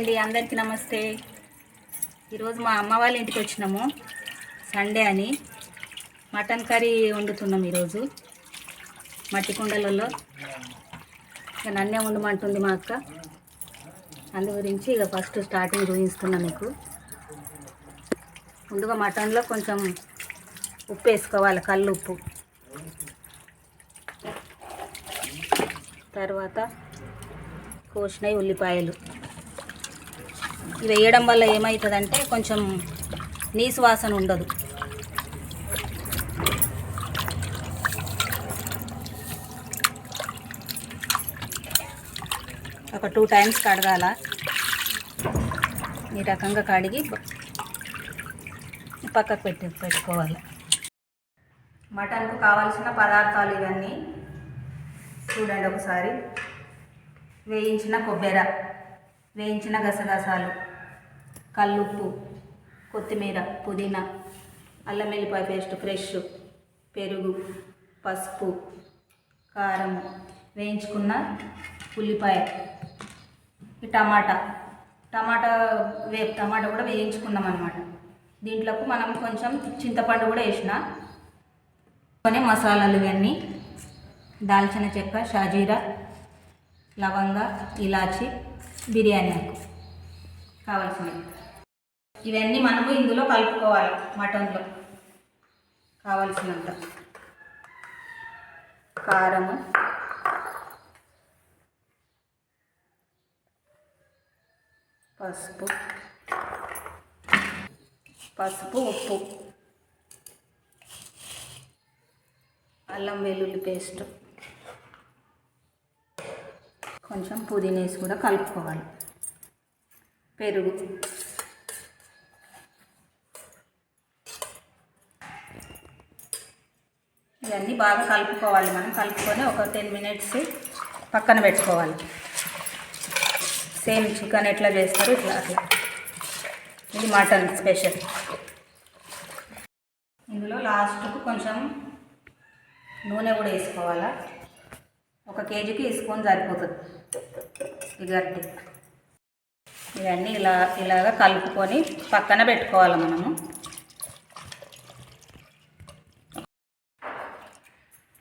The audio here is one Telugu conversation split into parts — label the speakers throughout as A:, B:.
A: అండి అందరికీ నమస్తే. ఈరోజు మా అమ్మ వాళ్ళ ఇంటికి వచ్చినాము. సండే అని. మటన్ కర్రీ వండుతున్నాం ఈరోజు. మట్టి కుండలలో. ఇక నన్నే వండమంటుంది మా అక్క. అందు గురించి ఇక ఫస్ట్ స్టార్టింగ్ చూపిస్తున్నా మీకు. ముందుగా మటన్లో కొంచెం ఉప్పు వేసుకోవాలి కళ్ళు ఉప్పు. తర్వాత కోసినవి ఉల్లిపాయలు. ఇవి వేయడం వల్ల ఏమవుతుందంటే కొంచెం నీసు వాసన ఉండదు. ఒక టూ టైమ్స్ కడగాల. ఈ రకంగా కడిగి పక్కకు పెట్టి పెట్టుకోవాలి. మటన్కు కావాల్సిన పదార్థాలు ఇవన్నీ చూడండి ఒకసారి. వేయించిన కొబ్బెర వేయించిన గసగసాలు. కల్లుప్పు కొత్తిమీర పుదీనా అల్లం వెల్లిపాయ పేస్ట్ ఫ్రెష్ పెరుగు పసుపు కారం వేయించుకున్న ఉల్లిపాయ టమాటా. టమాటా వే టమాటా కూడా వేయించుకున్నాం అనమాట దీంట్లోకి మనం కొంచెం చింతపండు కూడా వేసిన కొన్ని మసాలాలు ఇవన్నీ దాల్చిన చెక్క షాజీరా లవంగ ఇలాచి బిర్యానీ ఆకు కావాల్సినవి. ఇవన్నీ మనము ఇందులో కలుపుకోవాలి మటన్లో కావాల్సినంత. కారము. పసుపు. పసుపు ఉప్పు. అల్లం వెల్లుల్లి పేస్ట్. కొంచెం పుదీనేసి కూడా కలుపుకోవాలి. పెరుగు. ఇవన్నీ బాగా కలుపుకోవాలి మనం. కలుపుకొని ఒక టెన్ మినిట్స్ పక్కన పెట్టుకోవాలి. సేమ్ చికెన్ ఎట్లా చేస్తారు ఇట్లా అట్లా. ఇది మటన్ స్పెషల్. ఇందులో లాస్ట్కు కొంచెం నూనె కూడా వేసుకోవాలా? ఒక కేజీకి వేసుకొని సరిపోతుంది. ఈ గడ్డి ఇవన్నీ ఇలా ఇలాగ కలుపుకొని పక్కన పెట్టుకోవాలి మనము.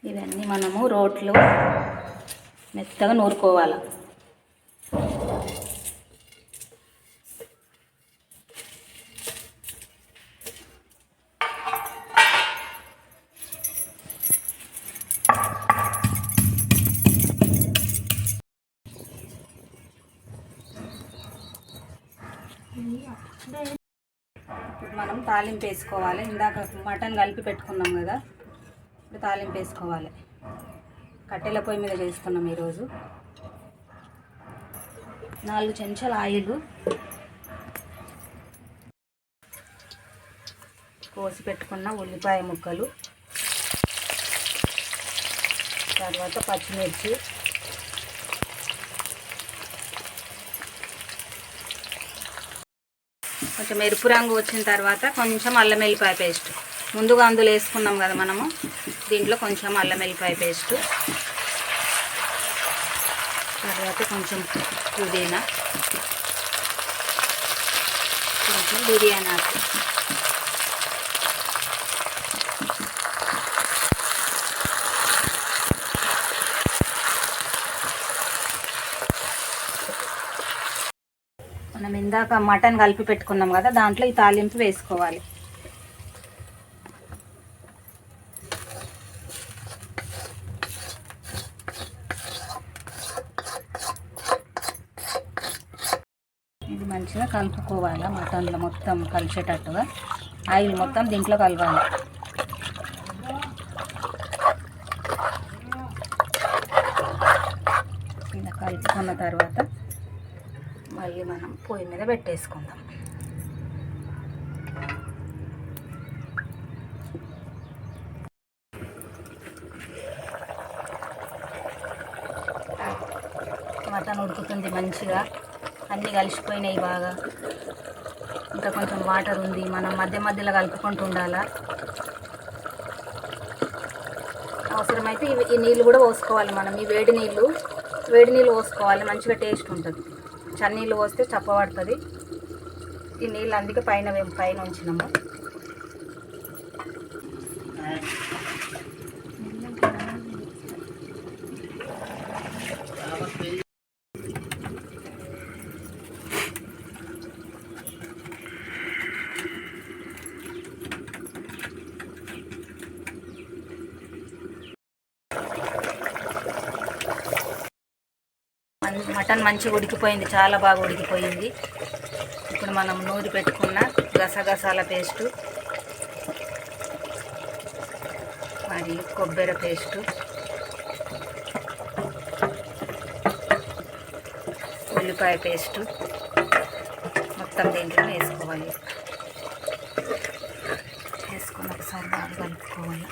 A: ఇవన్నీ మనము రోట్లు మెత్తగా నూరుకోవాలి. ఇప్పుడు మనం తాలింపు వేసుకోవాలి. ఇందాక మటన్ కలిపి పెట్టుకున్నాం కదా. ఇప్పుడు తాలింపు వేసుకోవాలి. కట్టెల పొయ్యి మీద చేస్తున్నాం ఈరోజు. నాలుగు చెంచాల ఆయిల్ కోసి పెట్టుకున్న ఉల్లిపాయ ముక్కలు తర్వాత పచ్చిమిర్చి కొంచెం ఎరుపు రంగు వచ్చిన తర్వాత కొంచెం అల్లం వెల్లిపాయ పేస్ట్. ముందుగా అందులో వేసుకున్నాం కదా మనము. దీంట్లో కొంచెం అల్లం వెల్లిపాయ పేస్ట్. తర్వాత కొంచెం పుదీనా. కొంచెం బిర్యానీ ఆకు. మనం ఇందాక మటన్ కలిపి పెట్టుకున్నాం కదా దాంట్లో ఈ తాలింపు వేసుకోవాలి ఇది మంచిగా కలుపుకోవాలి మటన్లో మొత్తం కలిసేటట్టుగా. ఆయిల్ మొత్తం దీంట్లో కలవాలి. ఇలా కలుపుకున్న తర్వాత మళ్ళీ మనం పొయ్యి మీద పెట్టేసుకుందాం. మటన్ ఉడుకుతుంది మంచిగా. అన్నీ కలిసిపోయినాయి బాగా. ఇంకా కొంచెం వాటర్ ఉంది. మనం మధ్య మధ్యలో కలుపుకుంటూ ఉండాలా. అవసరమైతే ఈ నీళ్ళు కూడా పోసుకోవాలి మనం. ఈ వేడి నీళ్ళు వేడి నీళ్ళు పోసుకోవాలి. మంచిగా టేస్ట్ ఉంటుంది. చన్నీళ్ళు పోస్తే చప్పబడుతుంది. ఈ నీళ్ళు అందుకే పైన పైన ఉంచినాము మన్- మటన్ మంచిగా ఉడికిపోయింది చాలా బాగా ఉడికిపోయింది. ఇప్పుడు మనం నూరి పెట్టుకున్న గసగసాల పేస్టు మరియు కొబ్బరి పేస్టు ఉల్లిపాయ పేస్టు మొత్తం దీంట్లో వేసుకోవాలి. వేసుకున్న ఒకసారి బాగా కలుపుకోవాలి.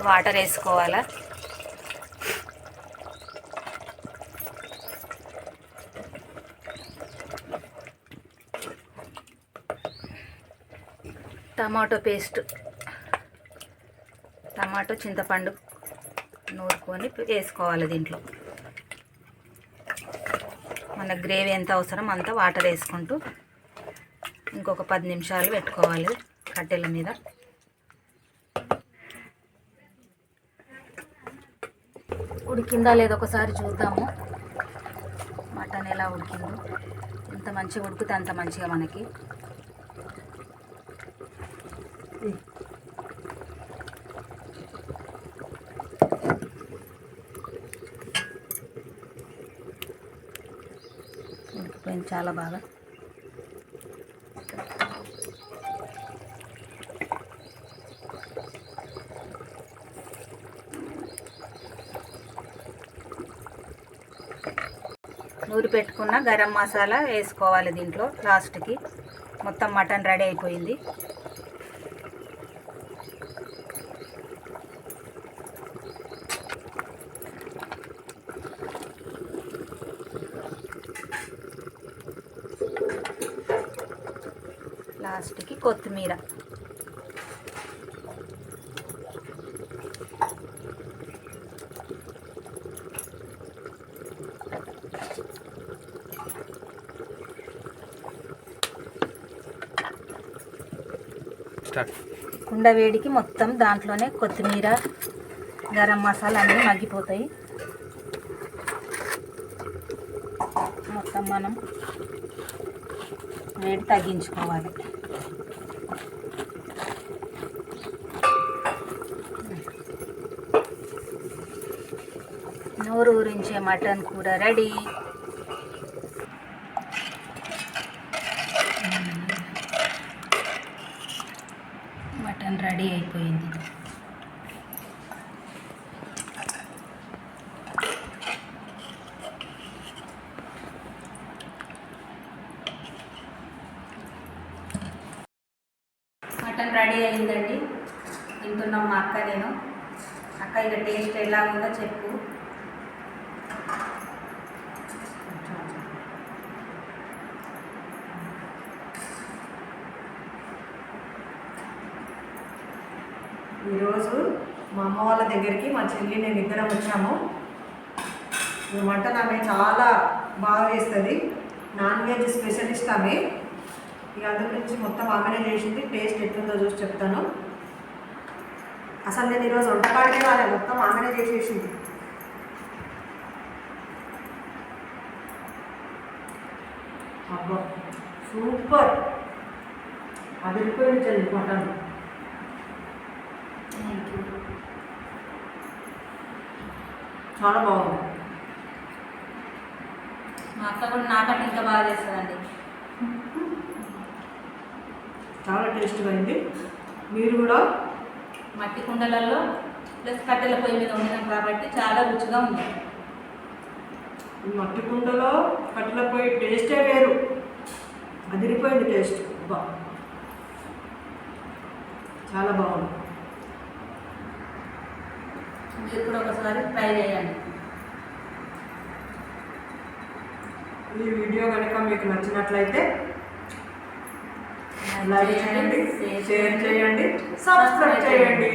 A: కొన్ని వాటర్ వేసుకోవాలా? Tomato paste. టమాటో చింతపండు నూరుకొని వేసుకోవాలి దీంట్లో. మన గ్రేవీ ఎంత అవసరం అంత వాటర్ వేసుకుంటూ ఇంకొక పది నిమిషాలు పెట్టుకోవాలి కట్టెల మీద. ఉడికిందా లేదో ఒకసారి చూద్దాము. మటన్ ఎలా ఉడికిందో. ఎంత మంచిగా ఉడికితే అంత మంచిగా మనకి. ఉడికిపోయింది చాలా బాగా. పెట్టుకున్న గరం మసాలా వేసుకోవాలి దీంట్లో లాస్ట్కి. మొత్తం మటన్ రెడీ అయిపోయింది. లాస్ట్కి కొత్తిమీర.
B: స్టార్ట్
A: కుండ వేడికి మొత్తం దాంట్లోనే కొత్తిమీర గరం మసాలా అన్నీ మగ్గిపోతాయి. మొత్తం మనం వేడి తగ్గించుకోవాలి. నోరు ఊరించే మటన్ కూర రెడీ. మటన్ రెడీ అయిపోయింది. మటన్ రెడీ అయిందండి. తింటున్నాం మా అక్క నేను. అక్క ఇక టేస్ట్ ఎలా ఉందో చెప్పు
C: ఈరోజు మా అమ్మ వాళ్ళ దగ్గరికి మా చెల్లి నేను ఇద్దరం వచ్చాము. వంట మటన్ ఆమె చాలా బాగా చేస్తుంది. నాన్ వెజ్ స్పెషలిస్ట్ ఆమె. ఇక అందు గురించి మొత్తం ఆమెనే చేసింది. టేస్ట్ ఎట్లుందో చూసి చెప్తాను. అసలు నేను ఈరోజు వంటకాడికే రాలే మొత్తం ఆమెనే చేసేసింది. అబ్బా సూపర్. అదిరిపోయింది చెల్లి మటన్. చాలా బాగుంది.
A: మా అక్క కూడా నాకంటే ఇంకా బాగా చేస్తుందండి.
C: చాలా టేస్ట్గా అయింది. మీరు కూడా?
A: మట్టి కుండలలో ప్లస్ కట్టెల పొయ్యి మీద వండినాం కాబట్టి చాలా రుచిగా ఉంది.
C: ఈ మట్టి కుండలో కట్టెల పోయి టేస్టే వేరు. అదిరిపోయింది టేస్ట్ బా చాలా బాగుంది.
A: మీరు కూడా ఒకసారి ట్రై చేయండి.
C: ఈ వీడియో కనుక మీకు నచ్చినట్లయితే లైక్ చేయండి షేర్ చేయండి సబ్స్క్రైబ్ చేయండి.